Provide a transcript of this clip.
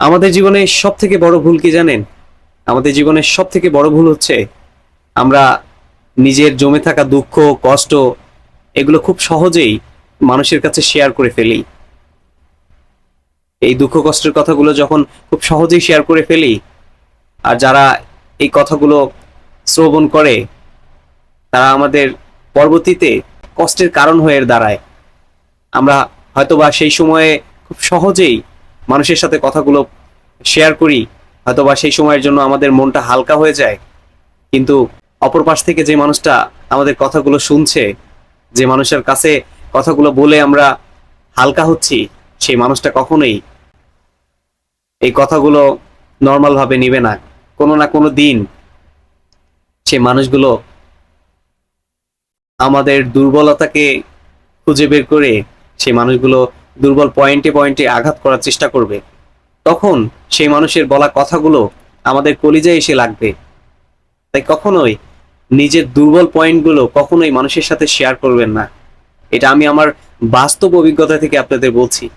আমাদের জীবনে সব থেকে বড় ভুল কি জানেন? আমাদের জীবনের সব থেকে বড় ভুল হচ্ছে আমরা নিজের জমে থাকা দুঃখ, কষ্ট এগুলো খুব সহজেই মানুষের কাছে শেয়ার করে ফেলি। এই দুঃখ, কষ্টের কথাগুলো যখন খুব সহজেই শেয়ার করে ফেলি আর যারা এই কথাগুলো শ্রবণ করে, তারা আমাদের পরবর্তীতে কষ্টের কারণ হয়ে দাঁড়ায়। আমরা হয়তোবা সেই সময়ে খুব সহজেই মানুষের সাথে কথাগুলো শেয়ার করি, হয়তোবা সেই সময়ের জন্য আমাদের মনটা হালকা হয়ে যায়। কিন্তু অপর পাশ থেকে যে মানুষটা আমাদের কথাগুলো শুনছে, যে মানুষের কাছে কথাগুলো বলে আমরা হালকা হচ্ছি, সেই মানুষটা কখনোই এই কথাগুলো নর্মাল ভাবে নিবে না। কোনো না কোনো দিন সে মানুষগুলো আমাদের দুর্বলতাকে খুঁজে বের করে সেই মানুষগুলো দুর্বল পয়েন্টে পয়েন্টে আঘাত করার চেষ্টা করবে। তখন সেই মানুষের বলা কথাগুলো আমাদের কলিজায় এসে লাগবে। তাই কখনোই নিজের দুর্বল পয়েন্টগুলো কখনোই মানুষের সাথে শেয়ার করবেন না। এটা আমি আমার বাস্তব অভিজ্ঞতা থেকে আপনাদের বলছি।